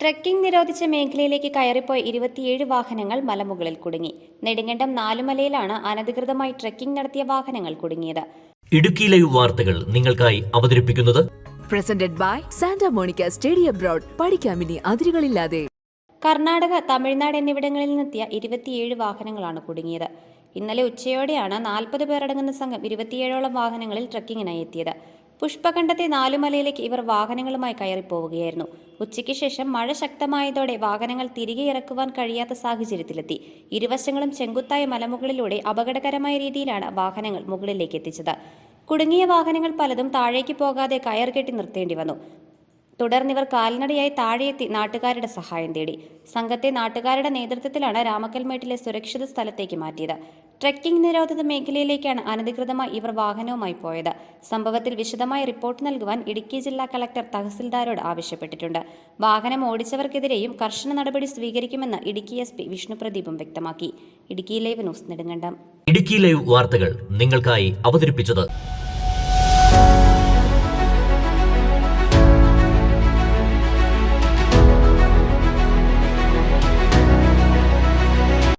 Trekking നിരോധിച്ച മേഖലയിലേക്ക് കയറിപ്പോയ ഇരുപത്തിയേഴ് വാഹനങ്ങൾ മലമുകളിൽ കുടുങ്ങി. നെടുങ്കണ്ടം നാലുമലയിലാണ് അനധികൃതമായി ട്രക്കിംഗ് നടത്തിയ വാഹനങ്ങൾ കുടുങ്ങിയത്. ഇടുക്കി ലൈവ് വാർത്തകൾ നിങ്ങൾക്കായി അവതരിപ്പിക്കുന്നത് presented by Santa Monica stadium broad പഠിക്കാമിനി അതിരുകളില്ലാതെ. കർണാടക തമിഴ്നാട് എന്നിവിടങ്ങളിൽ നിന്നെത്തിയ ഇരുപത്തിയേഴ് വാഹനങ്ങളാണ് കുടുങ്ങിയത്. ഇന്നലെ ഉച്ചയോടെയാണ് നാൽപ്പത് പേരടങ്ങുന്ന സംഘം ഇരുപത്തിയേഴോളം വാഹനങ്ങളിൽ ട്രക്കിങ്ങിനായി എത്തിയത്. പുഷ്പഖണ്ഡത്തെ നാലുമലയിലേക്ക് ഇവർ വാഹനങ്ങളുമായി കയറിപ്പോവുകയായിരുന്നു. ഉച്ചയ്ക്ക് ശേഷം മഴ ശക്തമായതോടെ വാഹനങ്ങൾ തിരികെ ഇറക്കുവാൻ കഴിയാത്ത സാഹചര്യത്തിലെത്തി. ഇരുവശങ്ങളും ചെങ്കുത്തായ മലമുകളിലൂടെ അപകടകരമായ രീതിയിലാണ് വാഹനങ്ങൾ മുകളിലേക്ക് എത്തിച്ചത്. കുടുങ്ങിയ വാഹനങ്ങൾ പലതും താഴേക്ക് പോകാതെ കയർ കെട്ടി നിർത്തേണ്ടി വന്നു. തുടർന്നിവർ കാൽനടയായി താഴെയെത്തി നാട്ടുകാരുടെ സഹായം തേടി. സംഘത്തെ നാട്ടുകാരുടെ നേതൃത്വത്തിലാണ് രാമക്കൽമേട്ടിലെ സുരക്ഷിത സ്ഥലത്തേക്ക് മാറ്റിയത്. ട്രെക്കിംഗ് നിരോധിത മേഖലയിലേക്കാണ് അനധികൃതമായി ഇവർ വാഹനവുമായി പോയത്. സംഭവത്തിൽ വിശദമായ റിപ്പോർട്ട് നൽകുവാൻ ഇടുക്കി ജില്ലാ കളക്ടർ തഹസിൽദാരോട് ആവശ്യപ്പെട്ടിട്ടുണ്ട്. വാഹനം ഓടിച്ചവർക്കെതിരെയും കർശന നടപടി സ്വീകരിക്കുമെന്ന് ഇടുക്കി എസ് പി വിഷ്ണുപ്രദീപും വ്യക്തമാക്കി. Idukki live news Nedumkandam. Idukki live വാർത്തകൾ നിങ്ങൾക്കായി അവതരിപ്പിച്ചത്